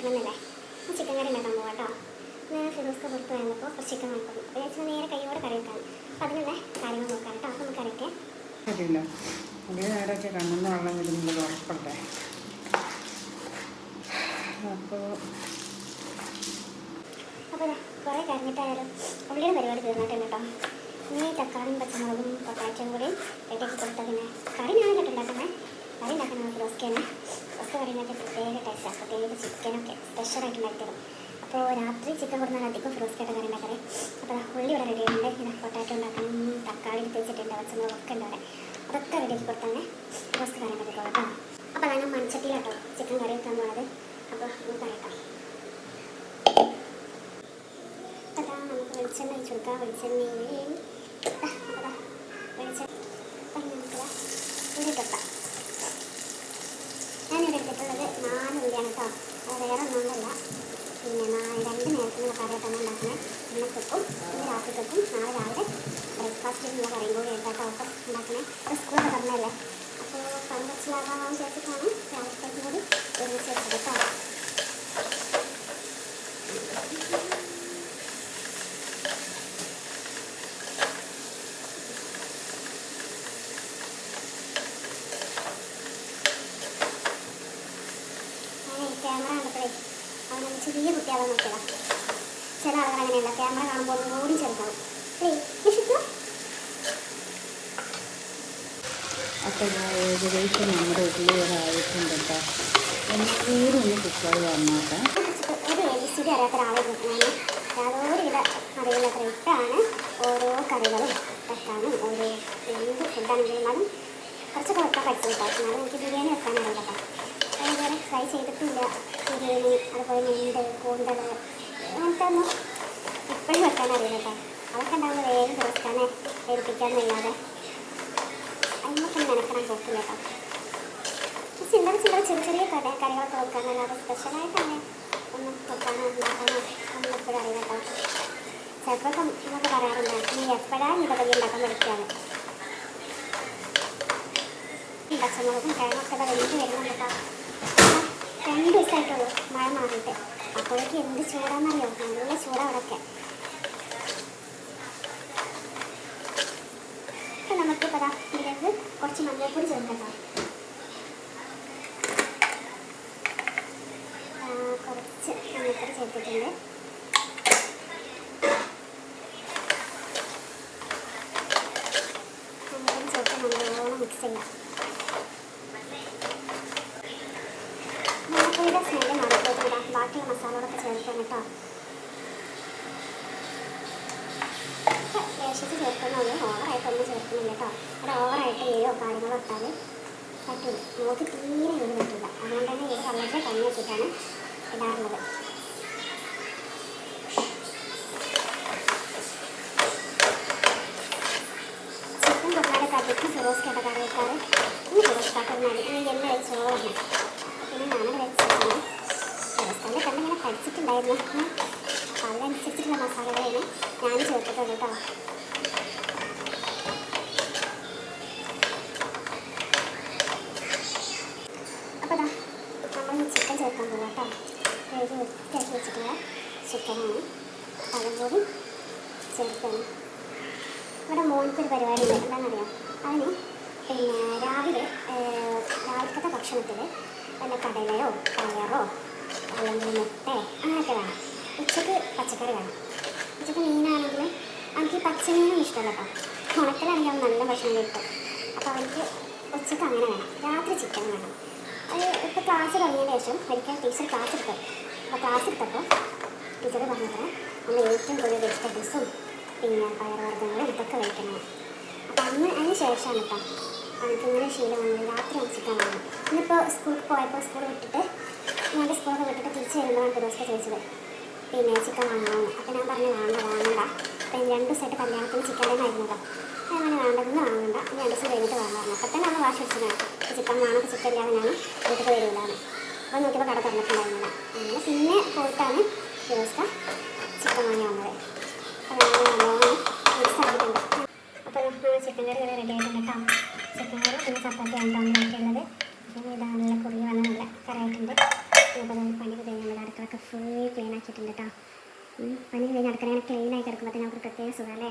കൂട്ടണമെന്നല്ലേ chicken കറി ഉണ്ടാക്കാൻ പോകാം കേട്ടോ ഞാൻ ഫിറോസ്ക്ക് പുറത്ത് വന്നപ്പോൾ കുറച്ച് ചിക്കൻ വാങ്ങിക്കുന്നു അപ്പോൾ ഞാൻ നേരെ കൈയോടെ കറി വെക്കാൻ അപ്പോൾ അതിനുള്ള കാര്യങ്ങൾ നോക്കാം കേട്ടോ അപ്പോൾ നമുക്ക് അതേ നേരം വെച്ചാൽ കണ്ണെന്ന് വെള്ളം വരുന്നത് ഉറപ്പട്ടെ അപ്പോൾ അപ്പോൾ കുറേ കരഞ്ഞിട്ടായാലും ഉള്ളിയുടെ പരിപാടി തീർന്നിട്ടുണ്ട് കേട്ടോ ഇനി തക്കാളിയും പച്ചമുളകും പൊട്ടാറ്റയും കൂടി റെഡിയാക്കി കൊടുത്താൽ പിന്നെ കറി ഞാൻ ഉണ്ടാക്കുന്നത് കറി ഉണ്ടാക്കുന്നത് ഫിറോസ്ക്കാണ് ഫിറോസ്ക്ക് പറയുന്നതിന്റെ പ്രത്യേക ടേസ്റ്റാണ് പ്രത്യേകിച്ച് ചിക്കനൊക്കെ സ്പെഷ്യലായിട്ട് ഉണ്ടാക്കി തരും. അപ്പോൾ രാത്രി ചിക്കൻ കൊടുത്താൽ അധികം ഫിറോസ്ക്കായിട്ട് കറി ഉണ്ടാക്കാറ്. അപ്പോൾ ഉള്ളി ഇവിടെ റെഡി ഉണ്ട് ഇതാ പൊട്ടാറ്റോ ഉണ്ടാക്കണം തക്കാളി തേച്ചിട്ടുണ്ട് പച്ചമുളകൊക്കെ ഉണ്ട് അവിടെ. അതൊക്കെ റെഡിയാക്കി കൊടുത്തന്നെ ഫിറോസ്ക്ക് കറി ഉണ്ടാക്കിക്കോളാം കേട്ടോ. അപ്പോൾ അതാണ് മൺചട്ടിയിലാട്ടോ ചിക്കൻ കറി വെക്കാൻ പോകുന്നത് അപ്പോൾ നമുക്ക് അറിയാം അതാ നമുക്ക് വെളിച്ചെണ്ണ വെച്ച് കൊടുക്കാം. വെളിച്ചെണ്ണയിൽ അതാ വെളിച്ചെണ്ണ അപ്പം നമുക്ക് ഉള്ളിയാണ് കേട്ടോ അത് വേറെ ഒന്നുമല്ല. പിന്നെ രണ്ട് നേരത്തിനുള്ള കറിയായിട്ടാണ് ഉണ്ടാക്കുന്നത് ഇന്നത്തേക്കും ഇന്ന് രാത്രിക്കും നാളെ രാവിലെ ബ്രേക്ക്ഫാസ്റ്റിനുള്ള കറിയും കൂടി എടുത്താട്ടോ അപ്പം ഉണ്ടാക്കുന്നത് അത് സ്കൂളൊക്കെ പറഞ്ഞല്ലേ അപ്പോൾ കറി വെച്ചിലാകാൻ ചെറിയ കുട്ടികളെ നോക്കിയതാണ് ചില ആളുകൾ അങ്ങനെയല്ല. ക്യാമറ കാണുമ്പോൾ ഒന്നുകൂടി ചെറുതാവും ഞാൻ ഏകദേശം നമ്മുടെ കേട്ടോ. ഒന്ന് വന്നോട്ടെ. ഒരു അറിയാത്ത ഒരാളെ അറിയില്ലാത്ത ഇട്ടാണ് ഓരോ കറികളും വെക്കാനും ഓരോ എന്ത് ഫുഡാണെങ്കിലും അതും കുറച്ചൊക്കെ വെക്കാൻ പറ്റും കേട്ടോ എന്നാലും എനിക്ക് ബിരിയാണി വെക്കാനറിയില്ല കേട്ടോ. ഇതുവരെ ഫ്രൈ ചെയ്തിട്ടില്ല. ബിരിയാണി അതുപോലെ ഞണ്ട് കൂന്തൽ അങ്ങനത്തെ ഒന്നും ഇപ്പോഴും വെക്കാൻ അറിയില്ല അതൊക്കെ ഉണ്ടാകുമ്പോൾ വേഗം ദിവസക്കാനെ ഏൽപ്പിക്കാമെന്നല്ലാതെ അതിനൊക്കെ നനക്കണം പോക്കില്ല കേട്ടോ. ചില്ലറ ചില്ലറ ചെറിയ ചെറിയ കട കറികളൊക്കെ വെക്കാനല്ലാതെ സ്പെഷ്യലായിട്ട് അങ്ങനെ ഒന്നും വെക്കാനോ ഉണ്ടാക്കാനോ ഒന്നും എപ്പോഴും അറിയില്ല കേട്ടോ. ചിലപ്പോൾ എന്നൊക്കെ പറയാറുണ്ട് നീ എപ്പോഴാണ് ഇതൊക്കെ ഉണ്ടാക്കാൻ പഠിക്കാറ് പച്ചമുളകും കിഴങ്ങൊക്കെ വേണ്ടി വരുന്നുണ്ട് കേട്ടോ. രണ്ട് ദിവസമായിട്ടുള്ളൂ മഴ മാറിയിട്ട്. അപ്പോഴേക്ക് എന്ത് ചൂടാണെന്നറിയോ? നല്ല ചൂടാ അവിടെയൊക്കെ നമുക്ക് പറയാം ഇതിലേക്ക് കുറച്ച് മഞ്ഞൾപ്പൊടി ചേർക്കാം കുറച്ച് മഞ്ഞൾപ്പൊടി ചേർത്തിട്ടുണ്ട്. മിക്സ് ചെയ്യാം. ബാക്കിയുള്ള മസാലകളൊക്കെ ചേർക്കണം കേട്ടോ. ലേശിച്ച് ചേർക്കുന്നുള്ളൂ ഓവറായിട്ടൊന്നും ചേർക്കുന്നില്ല കേട്ടോ. അവിടെ ഓവറായിട്ട് ഏഴോ കാര്യങ്ങളോ ഇട്ടാൽ പറ്റില്ല. നമുക്ക് തീരെ ഒന്നും പറ്റില്ല. അതുകൊണ്ട് തന്നെ ഇത് വളരെ കണ്ണി വെച്ചിട്ടാണ് ഇടാറുള്ളത്. ചിക്കൻ കൊണ്ടാട് കട്ടിക്ക് ഫിറോസ് കേട്ട കറി വെക്കാറ് ഇനി ഫിറോസ് കാട്ടുന്നത് ഇനി എല്ലാം ചോറാണ് പിന്നെ ഫിറോസ് പഠിച്ചിട്ടുണ്ടായിരുന്നു അപ്പോൾ അതിനനുസരിച്ചിട്ടുള്ള മസാലകളാണ് ഞാൻ ചേർത്തിട്ടുള്ളത് കേട്ടോ. അപ്പോൾ നമ്മൾ ചിക്കൻ ചേർക്കാൻ പോകാം കേട്ടോ. കഴുകി വൃത്തിയാക്കി വെച്ചിട്ടുള്ള ചിക്കനാണ്. അതും കൂടി ചേർക്കണം. ഇവിടെ മോനിക്കൊരു പരിപാടി ഉണ്ട്. എന്താണെന്നറിയാം? അതിന് പിന്നെ രാവിലെ രാവിലത്തെ ഭക്ഷണത്തിൽ വല്ല കടലയോ പയറോ അല്ലെങ്കിൽ മുട്ട അങ്ങനെയൊക്കെ വേണം. ഉച്ചയ്ക്ക് പച്ചക്കറി വേണം. ഉച്ചയ്ക്ക് മീനാണെങ്കിൽ എനിക്ക് ഈ പച്ചമീനും ഇഷ്ടമല്ല കേട്ടോ ഉണക്കലാണെങ്കിൽ അവൻ നല്ല ഭക്ഷണം കിട്ടും. അപ്പോൾ അവർക്ക് ഉച്ചയ്ക്ക് അങ്ങനെ വേണം. രാത്രി ചിക്കൻ വേണം. അത് ഇപ്പോൾ ക്ലാസ് തുടങ്ങിയതിന് ശേഷം ഒരിക്കൽ ടീച്ചർ ക്ലാസ് എടുത്തു. അപ്പോൾ ക്ലാസ് എടുത്തപ്പോൾ ടീച്ചർ പറഞ്ഞത് നമ്മൾ ഏറ്റവും കൂടുതൽ വെജിറ്റബിൾസും പിന്നെ പയർവർഗങ്ങളും ഇതൊക്കെ കഴിക്കണം. അപ്പോൾ അന്ന് അതിന് ശേഷമാണ് കേട്ടോ എനിക്ക് ശീലമാണ് രാത്രി വാങ്ങുന്നത് ഇന്നിപ്പോൾ സ്കൂളിൽ പോയപ്പോൾ സ്കൂൾ വിട്ടിട്ട് ഞാൻ സ്കൂളൊക്കെ വിട്ടിട്ട് തിരിച്ച് വരുമ്പോഴാണ് ഫിറോസ്ക്ക് ചോദിച്ചത് പിന്നെ ചിക്കൻ വാങ്ങണമെന്ന് അപ്പോൾ ഞാൻ പറഞ്ഞു വേണ്ട വാങ്ങണ്ട അപ്പം രണ്ട് ദിവസമായിട്ട് കല്യാണത്തിന് ചിക്കൻ തന്നെ ആയിരുന്നല്ലോ അങ്ങനെ വേണ്ടതെന്ന് വാങ്ങണ്ട. ഞാൻ രണ്ട് ദിവസം കഴിഞ്ഞിട്ട് വാങ്ങാറുണ്ട് അപ്പം തന്നെ നമ്മൾ വാഷ് വെച്ചതാണ് ചിക്കൻ വേണം ചിക്കൻ ഇല്ലാതെ ഞാൻ വീട്ടിൽ വരില്ലാന്ന് അപ്പോൾ നോക്കിയപ്പോൾ കട തുറന്നിട്ടുണ്ടായിരുന്നില്ല. അങ്ങനെ പിന്നെ പോയിട്ടാണ് ഫിറോസ്ക ചിക്കൻ വാങ്ങി വന്നത് അപ്പോൾ ഞാൻ നല്ലോണം മിക്സ് ആക്കിയിട്ടുണ്ട് അപ്പോൾ നമ്മൾ ചിക്കൻ കറി ഇവിടെ റെഡി ആയിട്ടുണ്ട് കേട്ടോ ചിക്കൻ കറി പിന്നെ ചപ്പാത്തിയാണ് ഉണ്ടാക്കിയുള്ളത് പിന്നെ ഇതാ നല്ല കുറി വന്ന് നല്ല കറായിട്ടുണ്ട് അപ്പോൾ പണി കഴിഞ്ഞ് നമ്മൾ അടുക്കളൊക്കെ ഫുൾ ക്ലീൻ ആക്കിയിട്ടുണ്ട് കേട്ടോ പനി കഴിഞ്ഞ് അടുക്കള ക്ലീൻ ആയി കിടക്കുമ്പോൾ നമുക്ക് പ്രത്യേക സുഖം അല്ലേ?